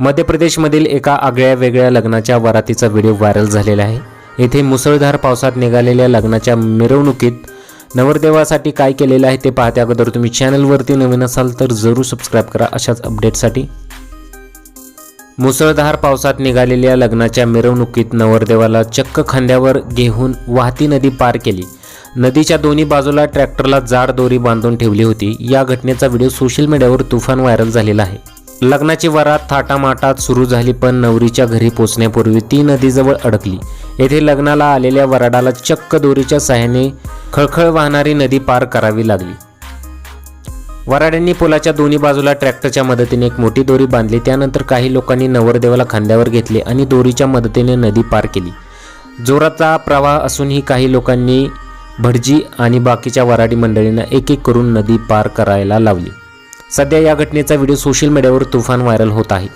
मध्य प्रदेशमधील एका आगळ्या वेगळ्या लग्नाच्या वरातीचा व्हिडिओ व्हायरल झालेला आहे. येथे मुसळधार पावसात निघालेल्या लग्नाच्या मिरवणुकीत नवरदेवासाठी काय केलेलं आहे ते पाहते अगोदर तुम्ही चॅनलवरती नवीन असाल तर जरूर सबस्क्राईब करा अशाच अपडेटसाठी मुसळधार पावसात निघालेल्या लग्नाच्या मिरवणुकीत नवरदेवाला चक्क खांद्यावर घेऊन वाहती नदी पार केली. नदीच्या दोन्ही बाजूला ट्रॅक्टरला जाड दोरी बांधून ठेवली होती. या घटनेचा व्हिडिओ सोशल मीडियावर तुफान व्हायरल झालेला आहे. लग्नाची वरात थाटामाटात सुरू झाली पण नवरीच्या घरी पोचण्यापूर्वी ती नदीजवळ अडकली. येथे लग्नाला आलेल्या वराडाला चक्क दोरीच्या साह्याने खळखळ वाहणारी नदी पार करावी लागली. वराड्यांनी पुलाच्या दोन्ही बाजूला ट्रॅक्टरच्या मदतीने एक मोठी दोरी बांधली. त्यानंतर काही लोकांनी नवरदेवाला खांद्यावर घेतले आणि दोरीच्या मदतीने नदी पार केली. जोराचा प्रवाह असूनही काही लोकांनी भटजी आणि बाकीच्या वराडी मंडळींना एक एक करून नदी पार करायला लावली. सध्या या घटनेचा व्हिडिओ सोशल मीडियावर तुफान व्हायरल होत आहे.